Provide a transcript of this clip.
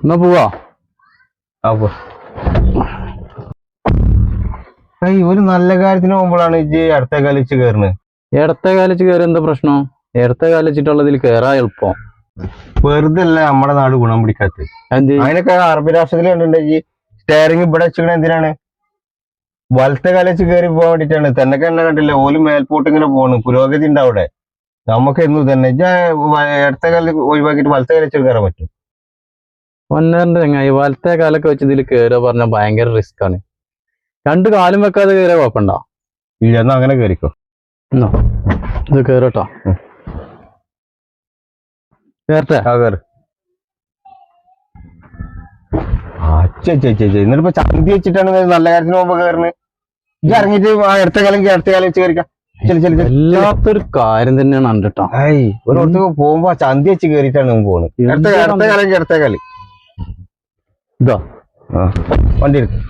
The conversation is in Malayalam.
എന്നാ പോവാ? അപ്പൊ ഒരു നല്ല കാര്യത്തിന് പോകുമ്പോഴാണ് ഇജ്ജ് ഇടത്തെ കാലിച്ച് കയറുന്നത് ഇടത്തെ കാലിച്ച് കയറി എന്താ പ്രശ്നം? ഇടത്തെ കാലിച്ചിട്ടുള്ളതിൽ കയറാ എളുപ്പം. വെറുതെ അല്ല നമ്മുടെ നാട് ഗുണം പിടിക്കാത്തത്. എന്ത്? അതിനൊക്കെ അറബി രാഷ്ട്രത്തിൽ കണ്ടിട്ടുണ്ടെങ്കിൽ സ്റ്റെയറിംഗ് ഇവിടെ വെച്ചിക്കണ എന്തിനാണ്? വലത്തെ കാലിച്ച് കയറി പോകാൻ വേണ്ടിട്ടാണ് തന്നെ കണ്ടിട്ടില്ല കണ്ടില്ല? ഓൽ മേൽപോട്ട് ഇങ്ങനെ പോണ്. പുരോഗതി ഉണ്ട് അവിടെ. നമുക്ക് എന്ന് തന്നെ? വ- ഇടത്തെ കാലിൽ ഒഴിവാക്കിയിട്ട് വലത്തെ കാലിൽ കയറാൻ പറ്റും ഒന്നരണ്ട് ചങ്ങായി. വലത്തെ കാലൊക്കെ വെച്ച് ഇതിൽ കയറുക പറഞ്ഞാൽ ഭയങ്കര റിസ്ക് ആണ്. രണ്ട് കാലും വെക്കാതെ കയറിയ കുഴപ്പമുണ്ടോ? ഇല്ല എന്നാ അങ്ങനെ കയറിക്കോ എന്നോ ഇത് കയറട്ടോ. കയറട്ടെ ആ കയറി എന്നിട്ട് ചന്തി വെച്ചിട്ടാണ് നല്ല കാര്യത്തിന് പോകുമ്പോ കയറുന്നത് ഇറങ്ങിയിട്ട് ആ ഇടത്തെ കാലം ഇടത്തെ കാലം വെച്ച് കയറിക്കാം വല്ലാത്തൊരു കാര്യം തന്നെയാണ് കണ്ടിട്ടോ ഒരിടത്ത് പോകുമ്പോ ചന്തി വെച്ച് കേറിയിട്ടാണ് നമ്മൾ പോകുന്നത് ഇടത്തെ കാലം ഇടത്തെ കാലം. ഇതാ. വണ്ടി എടുക്കും.